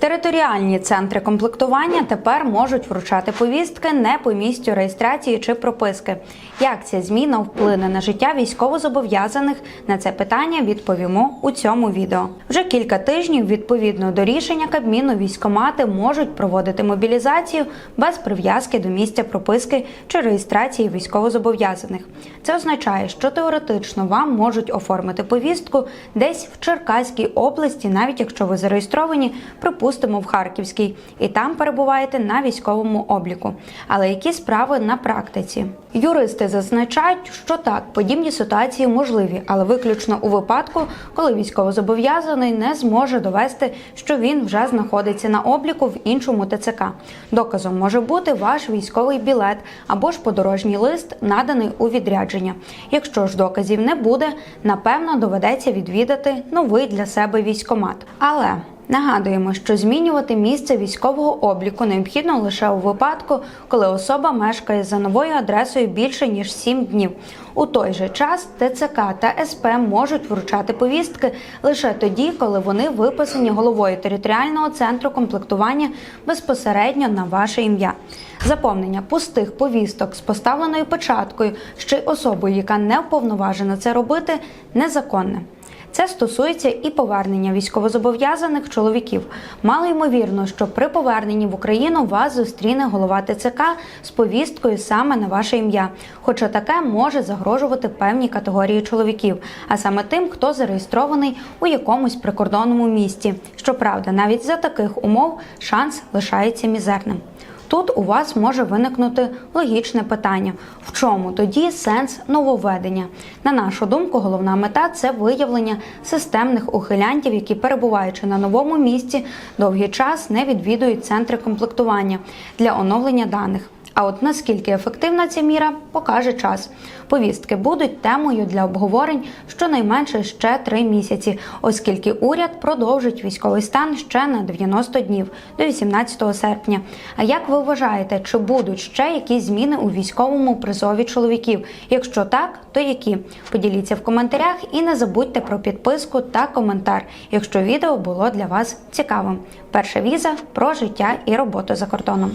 Територіальні центри комплектування тепер можуть вручати повістки не по місцю реєстрації чи прописки. Як ця зміна вплине на життя військовозобов'язаних? На це питання відповімо у цьому відео. Вже кілька тижнів відповідно до рішення Кабміну військомати можуть проводити мобілізацію без прив'язки до місця прописки чи реєстрації військовозобов'язаних. Це означає, що теоретично вам можуть оформити повістку десь в Черкаській області, навіть якщо ви зареєстровані, припустимо, в Харківській, і там перебуваєте на військовому обліку. Але які справи на практиці? Юристи зазначають, що так, подібні ситуації можливі, але виключно у випадку, коли військовозобов'язаний не зможе довести, що він вже знаходиться на обліку в іншому ТЦК. Доказом може бути ваш військовий білет або ж подорожній лист, наданий у відрядження. Якщо ж доказів не буде, напевно доведеться відвідати новий для себе військомат. Але Нагадуємо, що змінювати місце військового обліку необхідно лише у випадку, коли особа мешкає за новою адресою більше ніж 7 днів. У той же час ТЦК та СП можуть вручати повістки лише тоді, коли вони виписані головою територіального центру комплектування безпосередньо на ваше ім'я. Заповнення пустих повісток з поставленою печаткою й особою, яка не вповноважена це робити, незаконне. Це стосується і повернення військовозобов'язаних чоловіків. Мало ймовірно, що при поверненні в Україну вас зустріне голова ТЦК з повісткою саме на ваше ім'я. Хоча таке може загрожувати певній категорії чоловіків, а саме тим, хто зареєстрований у якомусь прикордонному місті. Щоправда, навіть за таких умов шанс лишається мізерним. Тут у вас може виникнути логічне питання: в чому тоді сенс нововведення? На нашу думку, головна мета це виявлення системних ухилянтів, які, перебуваючи на новому місці, довгий час не відвідують центри комплектування для оновлення даних. А от наскільки ефективна ця міра, покаже час. Повістки будуть темою для обговорень щонайменше ще три місяці, оскільки уряд продовжить військовий стан ще на 90 днів до 18 серпня. А як ви вважаєте, чи будуть ще якісь зміни у військовому призові чоловіків? Якщо так, то які? Поділіться в коментарях і не забудьте про підписку та коментар, якщо відео було для вас цікавим. Перша віза про життя і роботу за кордоном.